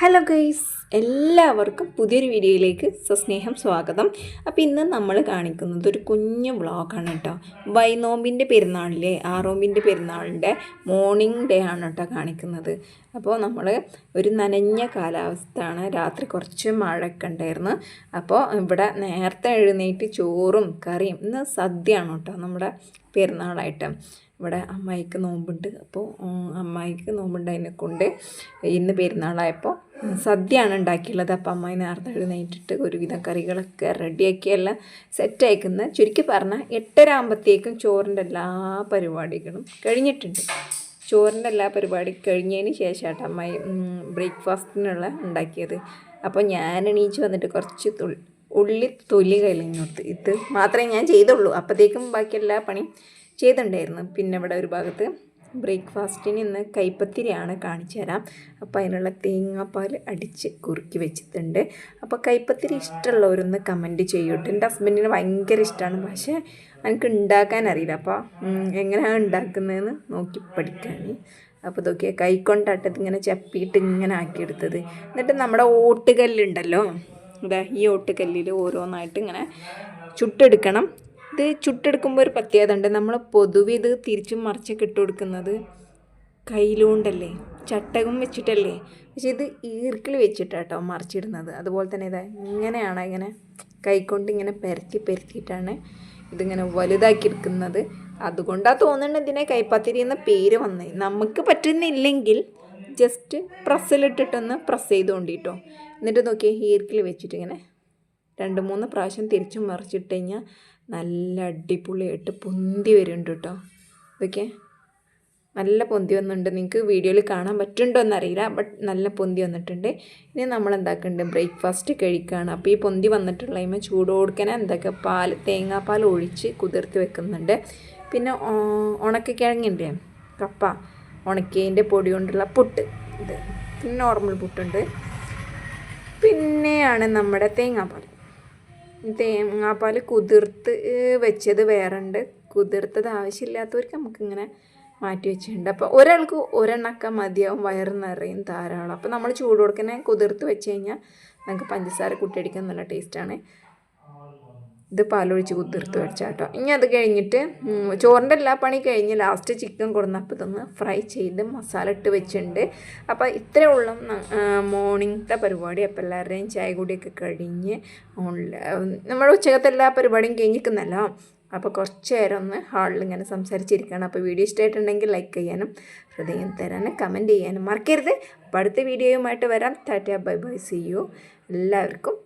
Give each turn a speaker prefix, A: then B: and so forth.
A: Hello guys എല്ലാവർക്കും പുതിയൊരു വീഡിയോയിലേക്ക് സസ്നേഹം സ്വാഗതം. അപ്പോൾ ഇന്ന് നമ്മൾ കാണിക്കുന്നത് ഒരു കുഞ്ഞു വ്ളോഗാണ് കേട്ടോ. വൈനോമ്പിന്റെ പെരുന്നാളിലെ ആറോമ്പിന്റെ പെരുന്നാളിന്റെ മോർണിംഗ് ഡേ ആണ് കേട്ടോ കാണിക്കുന്നത്. അപ്പോൾ നമ്മൾ ഒരു നനഞ്ഞ കാലാവസ്ഥയാണ്. രാത്രി കുറച്ച് മഴയൊക്കെ ഉണ്ടായിരുന്നു. അപ്പോൾ ഇവിടെ നേരത്തെ എഴുന്നേറ്റ് ചോറും കറിയും ഇന്ന് സദ്യയാണ് കേട്ടോ നമ്മുടെ പെരുന്നാളായിട്ട്. ഇവിടെ അമ്മായിക്ക് നോമ്പുണ്ട്. അപ്പോൾ അമ്മായിക്ക് നോമ്പുണ്ടതിനെ കൊണ്ട് ഇന്ന് പെരുന്നാളായപ്പോൾ സദ്യയാണ് ഉണ്ടാക്കിയുള്ളത്. അപ്പം അമ്മായി നേരത്തെ എഴുന്നേറ്റിട്ട് ഒരുവിധം കറികളൊക്കെ റെഡിയാക്കി എല്ലാം സെറ്റ് അയക്കുന്ന ചുരുക്കി പറഞ്ഞാൽ എട്ടര ചോറിന്റെ എല്ലാ പരിപാടികളും കഴിഞ്ഞിട്ടുണ്ട്. ചോറിന്റെ എല്ലാ പരിപാടി കഴിഞ്ഞതിന് ശേഷമായിട്ട് അമ്മായി ബ്രേക്ക്ഫാസ്റ്റിനുള്ള ഉണ്ടാക്കിയത്. അപ്പോൾ ഞാൻ എണീച്ച് വന്നിട്ട് കുറച്ച് ഉള്ളി തൊലി കയ്യിലിങ്ങോട്ട് ഇത് മാത്രമേ ഞാൻ ചെയ്തുള്ളൂ. അപ്പോഴത്തേക്കും ബാക്കി എല്ലാ പണിയും ചെയ്തിട്ടുണ്ടായിരുന്നു. പിന്നെ ഇവിടെ ഒരു ഭാഗത്ത് ബ്രേക്ക്ഫാസ്റ്റിന് ഇന്ന് കൈപ്പത്തിരിയാണ് കാണിച്ചു തരാം. അപ്പോൾ അതിനുള്ള തേങ്ങാപ്പാൽ അടിച്ച് കുറുക്കി വെച്ചിട്ടുണ്ട്. അപ്പോൾ കൈപ്പത്തിരി ഇഷ്ടമുള്ളവരൊന്ന് കമന്റ് ചെയ്യട്ടെ. എന്റെ ഹസ്ബൻഡിന് ഭയങ്കര ഇഷ്ടമാണ്. പക്ഷേ എനിക്ക് ഉണ്ടാക്കാൻ അറിയില്ല. അപ്പോൾ എങ്ങനെയാണ് ഉണ്ടാക്കുന്നതെന്ന് നോക്കി പഠിക്കാൻ അപ്പോൾ ഇതൊക്കെ കൈക്കൊണ്ടാട്ടത് ഇങ്ങനെ ചപ്പിയിട്ട് ഇങ്ങനെ ആക്കിയെടുത്തത്. എന്നിട്ട് നമ്മുടെ ഓട്ടുകല്ലുണ്ടല്ലോ. ഇതാ ഈ ഓട്ടുകല്ലിൽ ഓരോന്നായിട്ട് ഇങ്ങനെ ചുട്ടെടുക്കണം. ഇത് ചുട്ടെടുക്കുമ്പോൾ ഒരു പ്രത്യേകത ഉണ്ട് നമ്മൾ പൊതുവെ ഇത് തിരിച്ചും മറിച്ചൊക്കെ ഇട്ട് കൊടുക്കുന്നത് കയ്യിലുകൊണ്ടല്ലേ ചട്ടകം വെച്ചിട്ടല്ലേ? പക്ഷേ ഇത് ഈർക്കിൽ വെച്ചിട്ടാട്ടോ മറിച്ചിടുന്നത്. അതുപോലെ തന്നെ ഇതാ ഇങ്ങനെയാണ് ഇങ്ങനെ കൈക്കൊണ്ട് ഇങ്ങനെ പരത്തി പരത്തിയിട്ടാണ് ഇതിങ്ങനെ വലുതാക്കി എടുക്കുന്നത്. അതുകൊണ്ടാണ് തോന്നുന്നത് ഇതിനെ കൈപ്പത്തിരി എന്ന പേര് വന്നത് നമുക്ക് പറ്റുന്നില്ലെങ്കിൽ ജസ്റ്റ് പ്രസ്സിലിട്ടിട്ടൊന്ന് പ്രസ് ചെയ്ത് കൊണ്ടിട്ടോ എന്നിട്ട് നോക്കിയേ ഈർക്കിൽ വെച്ചിട്ട് ഇങ്ങനെ രണ്ട് മൂന്ന് പ്രാവശ്യം തിരിച്ചും മറിച്ചിട്ട് കഴിഞ്ഞാൽ നല്ല അടിപൊളിയായിട്ട് പൊന്തി വരുന്നുണ്ട് കേട്ടോ ഇതൊക്കെ നല്ല പൊന്തി വന്നിട്ടുണ്ട്. നിങ്ങൾക്ക് വീഡിയോയിൽ കാണാൻ പറ്റുന്നുണ്ടോ എന്നറിയില്ല ബട്ട് നല്ല പൊന്തി വന്നിട്ടുണ്ട്. ഇനി നമ്മൾ എന്താക്കുന്നുണ്ട് ബ്രേക്ക്ഫാസ്റ്റ് കഴിക്കുകയാണ് അപ്പോൾ ഈ പൊന്തി വന്നിട്ടുള്ള അതിമ ചൂട് കൊടുക്കാൻ എന്തൊക്കെ പാൽ തേങ്ങാപ്പാൽ ഒഴിച്ച് കുതിർത്ത് വെക്കുന്നുണ്ട്. പിന്നെ ഉണക്ക ഉണക്കക്കിഴങ്ങിന്റെ കപ്പ ഉണക്കേന്റെ പൊടി കൊണ്ടുള്ള പുട്ട്. ഇത് പിന്നെ നോർമൽ പുട്ടുണ്ട്. പിന്നെയാണ് നമ്മുടെ തേങ്ങാപ്പാൽ. തേങ്ങാപ്പാൽ കുതിർത്ത് വെച്ചത് വേറെ ഉണ്ട് കുതിർത്തത് ആവശ്യമില്ലാത്തവർക്ക് നമുക്കിങ്ങനെ മാറ്റി വെച്ചിട്ടുണ്ട്. അപ്പോൾ ഒരാൾക്ക് ഒരെണ്ണക്ക മതിയാവും വയറ് നിറയും ധാരാളം. അപ്പോൾ നമ്മൾ ചൂട് കൊടുക്കുന്ന കുതിർത്ത് വെച്ച് കഴിഞ്ഞാൽ നമുക്ക് പഞ്ചസാര കുട്ടിയടിക്കാൻ നല്ല ടേസ്റ്റാണ് ഇത് പാലൊഴിച്ച് കുതിർത്ത് വെച്ചാട്ടോ. ഇനി അത് കഴിഞ്ഞിട്ട് ചോറിന്റെ എല്ലാ പണി കഴിഞ്ഞ് ലാസ്റ്റ് ചിക്കൻ കൊടുന്നപ്പോൾ ഇതൊന്ന് ഫ്രൈ ചെയ്ത് മസാല ഇട്ട് വെച്ചിട്ടുണ്ട്. അപ്പോൾ ഇത്രയേ ഉള്ളൂ. മോർണിംഗത്തെ പരിപാടി. അപ്പോൾ എല്ലാവരുടെയും ചായ കൂടിയൊക്കെ കഴിഞ്ഞ് നമ്മൾ ഉച്ചകത്തെ എല്ലാ പരിപാടിയും കഴിഞ്ഞിരിക്കുന്നല്ലോ. അപ്പോൾ കുറച്ച് നേരം ഒന്ന് ഹാളിൽ ഇങ്ങനെ സംസാരിച്ചിരിക്കുകയാണ് അപ്പോൾ വീഡിയോ ഇഷ്ടമായിട്ടുണ്ടെങ്കിൽ ലൈക്ക് ചെയ്യാനും ഹൃദയം തരാനും കമന്റ് ചെയ്യാനും മറക്കരുത്. അപ്പോൾ അടുത്ത വീഡിയോയുമായിട്ട് വരാം. Tata bye bye see you എല്ലാവർക്കും